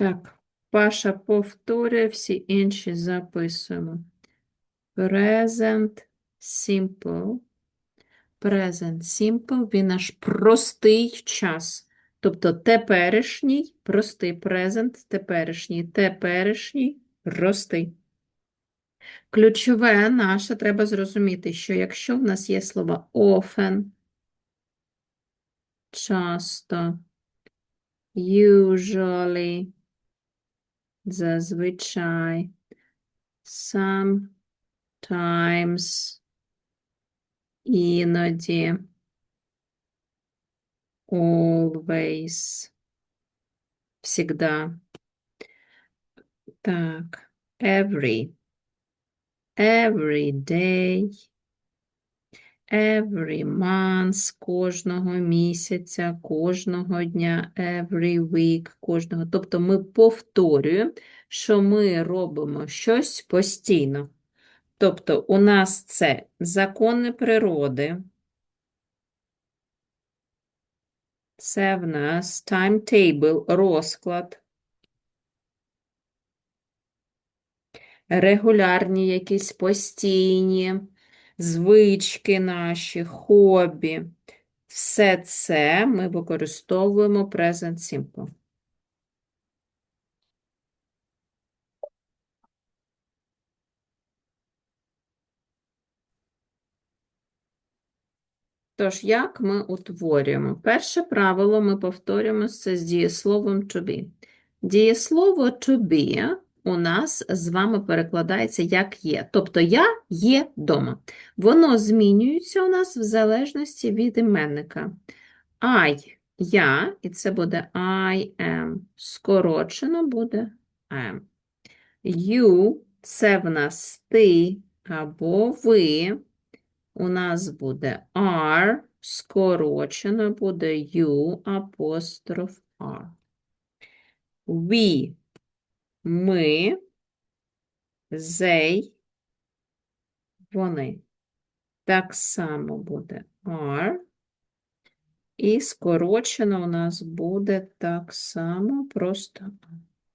Так, Паша повторює, всі інші записуємо. Present simple. Present simple, він наш простий час. Тобто теперішній, простий present, теперішній, теперішній, простий. Ключове наше треба зрозуміти, що якщо в нас є слова often, часто, usually, зазвичай, sometimes, іноді, always, всегда. Так, every, every day, every month, кожного місяця, кожного дня, every week, кожного. Тобто ми повторюємо, що ми робимо щось постійно. Тобто у нас це закони природи, це в нас timetable, розклад, регулярні якісь постійні звички наші, хобі. Все це ми використовуємо present simple. Тож, як ми утворюємо? Перше правило ми повторюємо це з дієсловом to be. Дієслово to be у нас з вами перекладається як є. Тобто я є дома. Воно змінюється у нас в залежності від іменника. I – я, і це буде I am. Скорочено буде am. You – це в нас ти або ви. У нас буде are, скорочено буде you, апостроф are. We – ми, they – вони. Так само буде are. І скорочено у нас буде так само, просто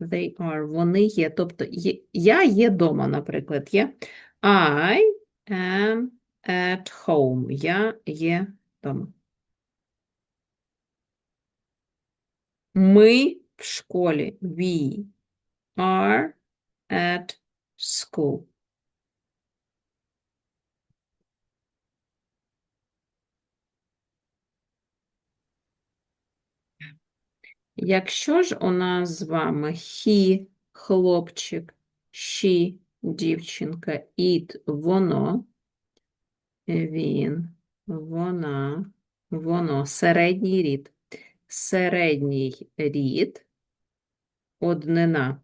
they are, вони є. Тобто є- я є дома, наприклад, є I am at home. Я є дома. Ми в школі. We are at school. Якщо ж у нас з вами he – хлопчик, she – дівчинка, it – воно, він, вона, воно, середній рід. Середній рід, однина,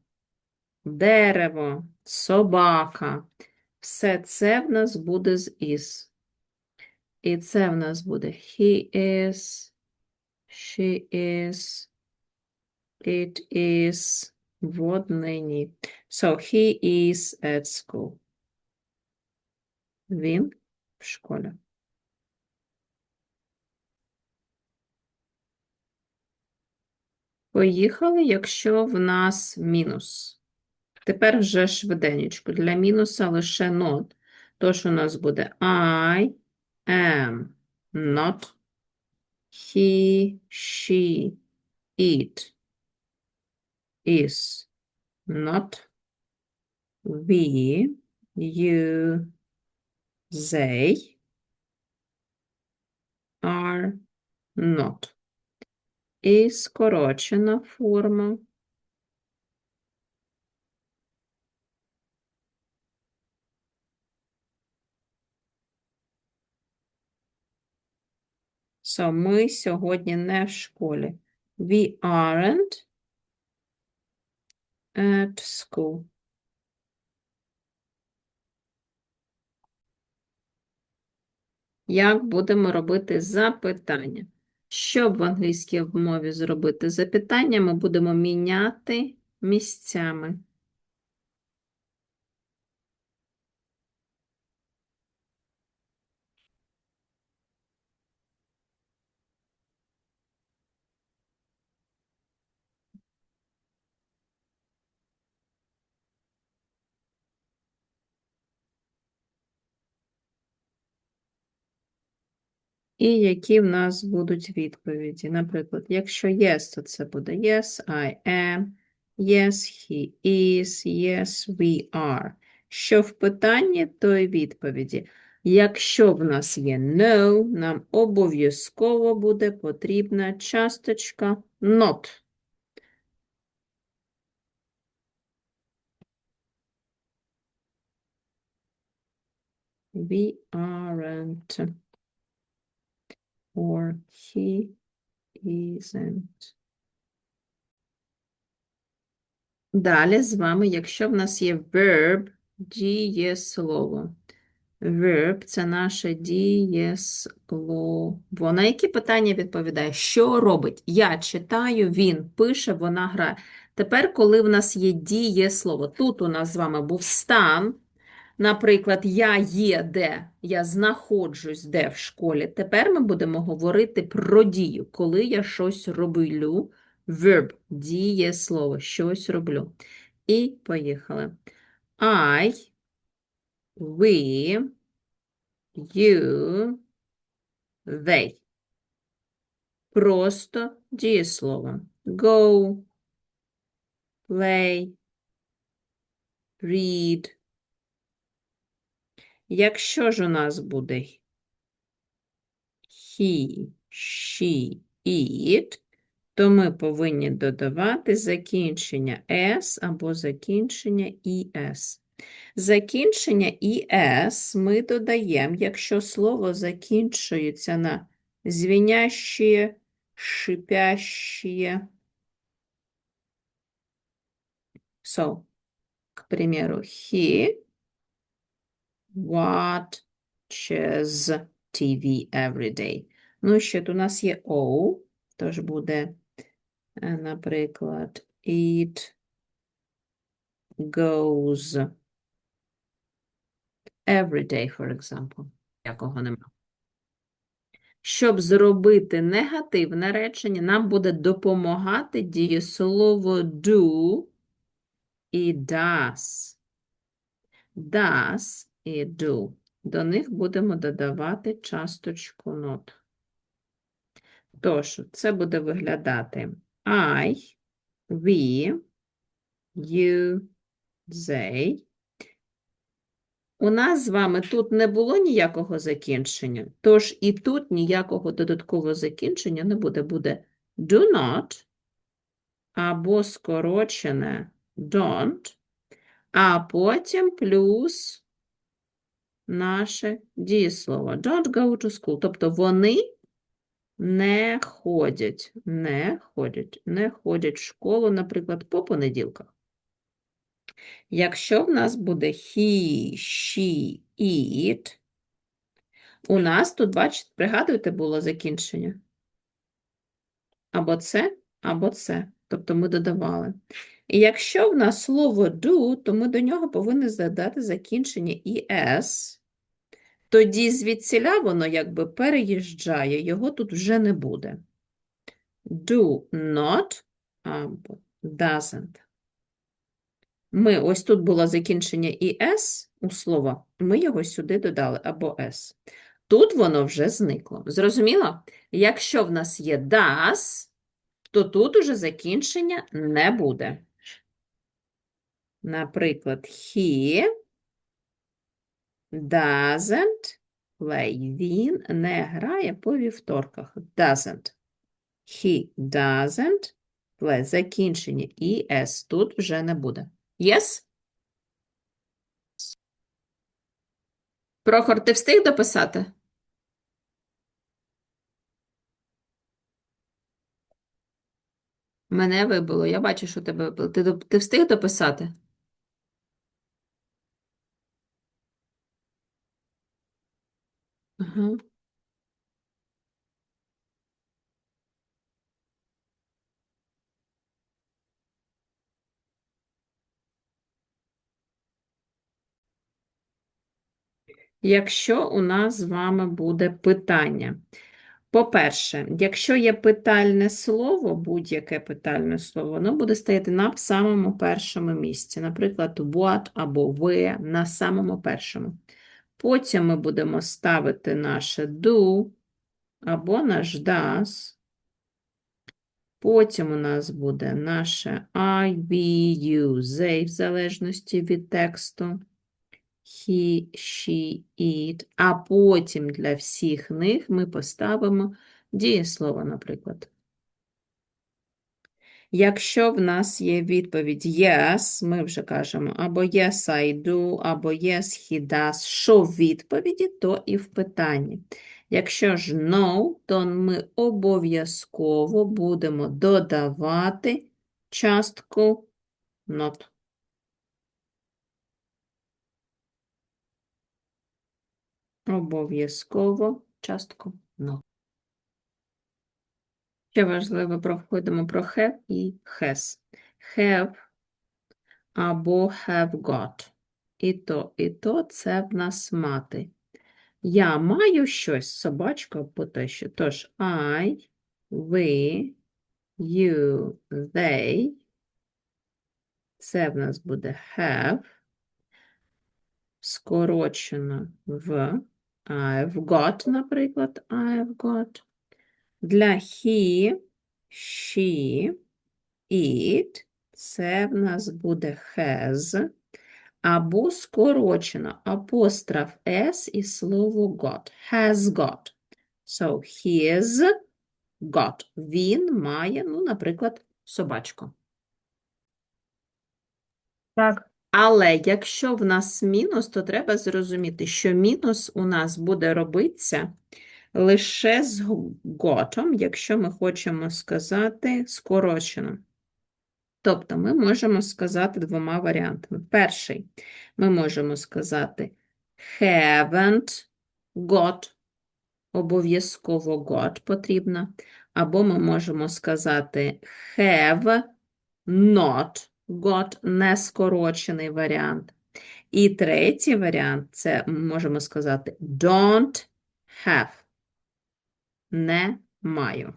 дерево, собака. Все це в нас буде з is. І це в нас буде he is, she is, it is в однині. So he is at school. Він в школі. Поїхали, якщо в нас мінус. Тепер вже швиденечко. Для мінуса лише not. Тож у нас буде I am not. He, she, it is not. We, you, they are not. І скорочена форма. So, ми сьогодні не в школі. We aren't at school. Як будемо робити запитання? Щоб в англійській мові зробити запитання, ми будемо міняти місцями. І які в нас будуть відповіді? Наприклад, якщо yes, то це буде yes, I am, yes, he is, yes, we are. Що в питанні, то й відповіді. Якщо в нас є no, нам обов'язково буде потрібна часточка not. We aren't. Or he isn't. Далі з вами, якщо в нас є verb, дієслово. Verb – це наше дієслово. На які питання відповідає? Що робить? Я читаю, він пише, вона грає. Тепер, коли в нас є дієслово, тут у нас з вами був стан. Наприклад, я є де, я знаходжусь де в школі. Тепер ми будемо говорити про дію, коли я щось роблю. Verb – дієслово, щось роблю. І поїхали. I, we, you, they. Просто дієслово. Go, play, read. Якщо ж у нас буде he, she, it, то ми повинні додавати закінчення s або закінчення es. Закінчення es ми додаємо, якщо слово закінчується на звіняще, шипяще. So, к примеру, he watches TV every day. Ну, ще тут у нас є O, тож буде, е, наприклад, it goes every day, for example. Якого нема. Щоб зробити негативне речення, нам буде допомагати дієслово do і does. Does і do. До них будемо додавати часточку not. Тож, це буде виглядати I, we, you, they. У нас з вами тут не було ніякого закінчення, тож і тут ніякого додаткового закінчення не буде. Буде do not або скорочене don't, а потім плюс наше дієслово. Don't go to school. Тобто вони не ходять, не ходять, не ходять в школу, наприклад, по понеділках. Якщо в нас буде he, she, it, у нас тут, бачите, пригадуєте, було закінчення? Або це, або це. Тобто ми додавали. І якщо в нас слово do, то ми до нього повинні задати закінчення «es», тоді звідсіля воно якби переїжджає, його тут вже не буде. Do not або doesn't. Ми ось тут було закінчення «es» у слова, ми його сюди додали або «s». Тут воно вже зникло. Зрозуміло? Якщо в нас є does, то тут уже закінчення не буде. Наприклад, he doesn't play. Він не грає по вівторках. Doesn't. He doesn't play. Закінчення «es» тут вже не буде. Yes? Прохор, ти встиг дописати? Мене вибило. Я бачу, що тебе вибило. Ти, ти встиг дописати? Якщо у нас з вами буде питання. По-перше, якщо є питальне слово, будь-яке питальне слово, воно буде стояти на самому першому місці. Наприклад, what або where на самому першому. Потім ми будемо ставити наше do, або наш does. Потім у нас буде наше I, we, you, they, в залежності від тексту. He, she, it. А потім для всіх них ми поставимо дієслово, наприклад. Якщо в нас є відповідь yes, ми вже кажемо або yes, I do, або yes, he does. Що в відповіді, то і в питанні. Якщо ж no, то ми обов'язково будемо додавати частку not. Обов'язково частку not. Ще важливо проходимо про have і has. Have або have got. І то, і то це в нас мати. Я маю щось, собачка або те, що. Тож I, we, you, they. Це в нас буде have. Скорочено в I've got, наприклад, I've got. Для he, she, it це в нас буде has, або скорочено апостроф s і слово got. Has got. So, his got. Він має, ну, наприклад, собачку. Так. Але якщо в нас мінус, то треба зрозуміти, що мінус у нас буде робитися лише з готом, якщо ми хочемо сказати скорочено. Тобто ми можемо сказати двома варіантами. Перший, ми можемо сказати haven't got, обов'язково got потрібно, або ми можемо сказати have not got, нескорочений варіант. І третій варіант це можемо сказати don't have не маю.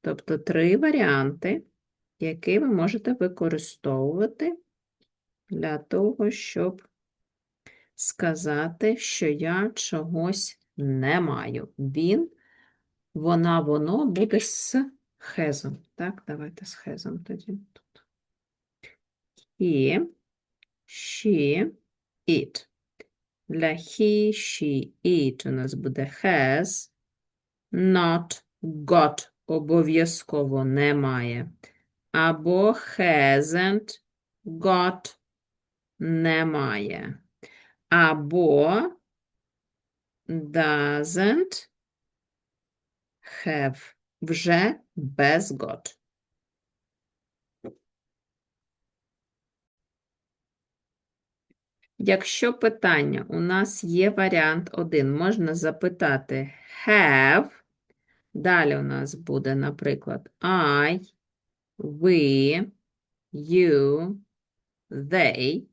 Тобто три варіанти, які ви можете використовувати для того, щоб сказати, що я чогось не маю. Він, вона, воно буде з хезом. Так, давайте з хезом тоді тут. He, she, it. Для he, she, it у нас буде has, not got обов'язково немає. Або hasn't got немає. Або doesn't have вже без got. Якщо питання у нас є варіант один, можна запитати have, далі у нас буде, наприклад, I, we, you, they,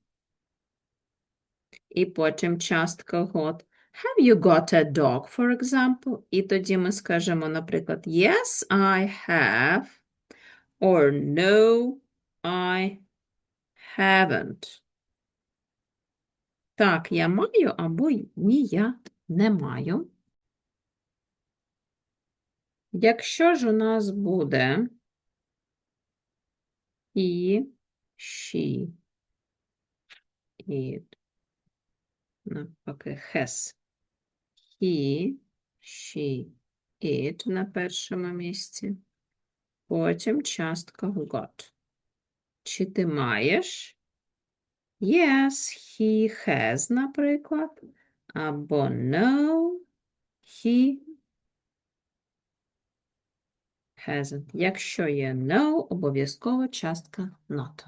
і потім частка got. Have you got a dog, for example? І тоді ми скажемо, наприклад, yes, I have, or no, I haven't. Так, я маю або ні, я не маю. Якщо ж у нас буде і, she, it, навпаки, has, he, she, it на першому місці, потім частка got. Чи ти маєш? Yes, he has, наприклад, або no, he hasn't. Якщо є no, обов'язково частка not.